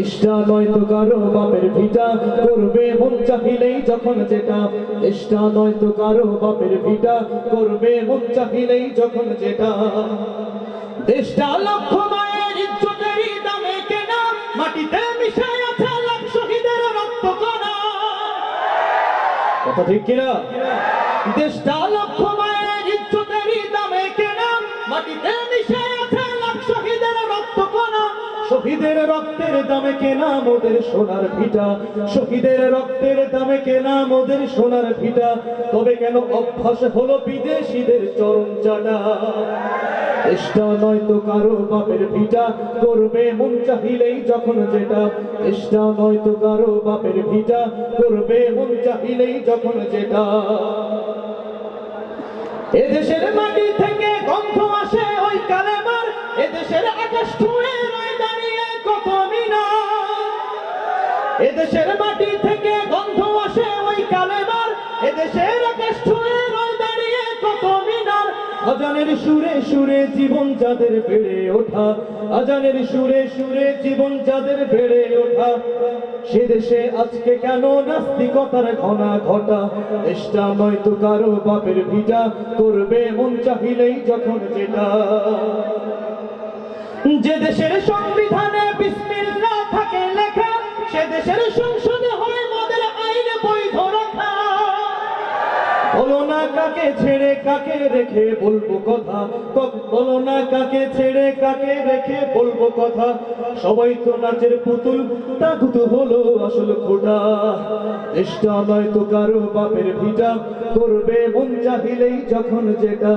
দেশটা নয় তো কারও বাপের ভিটা করবে মন চাহিলেই যখন যেটা। দেশটা নয় তো কারও বাপের ভিটা করবে মন চাহিলেই যখন যেটা। দেশটা লক্ষ মায়ের ইজ্জতেরই দামে কেনা। মাটিতে মিশে আছে লাখ শহীদের রক্ত কণা। কথা ঠিক কিনা? দেশটা লক্ষ মায়ের ইজ্জতেরই দামে কেনা। মাটিতে মিশে আছে শহীদের রক্তের দামে কেনা মোদের সোনার ভিটা। শহীদের রক্তের দামে কেনা মোদের সোনার ভিটা। তবে কেন অভ্যাস হলো বিদেশিদের চরণ চাটা চেষ্টা নয় তো কারও বাপের ভিটা। করবে মন চাহিলেই যখন যেটা। চেষ্টা নয় তো কারও বাপের ভিটা। করবে মন চাহিলেই যখন যেটা। এদেশের মাটি থেকে এদেশের মাটি থেকে গন্ধ আসে ওই কালেমার। এদেশের সুরে সুরে জীবন যাদের বেড়ে ওঠা। সুরে সুরে জীবন যাদের বেড়ে ওঠা। সে দেশে আজকে কেন নাস্তিকতার ঘনা ঘটা? চেষ্টা নয় তো কারও বাপের ভিটা। করবে মন চাহিলেই যখন যেটা। যে দেশের সংবিধানে সে দেশের সংসদে হয়, মদের আইন বৈধ রাখা। বলো না কাকে ছেড়ে কাকে রেখে বলব কথা? বলো না কাকে ছেড়ে কাকে রেখে বলব কথা? সবাই তো নাচের পুতুল তাগুতো হলো আসল খোটা। চেষ্টা নয় তো কারও বাপের ভিটা, করবে মন চাহিলেই যখন যেটা।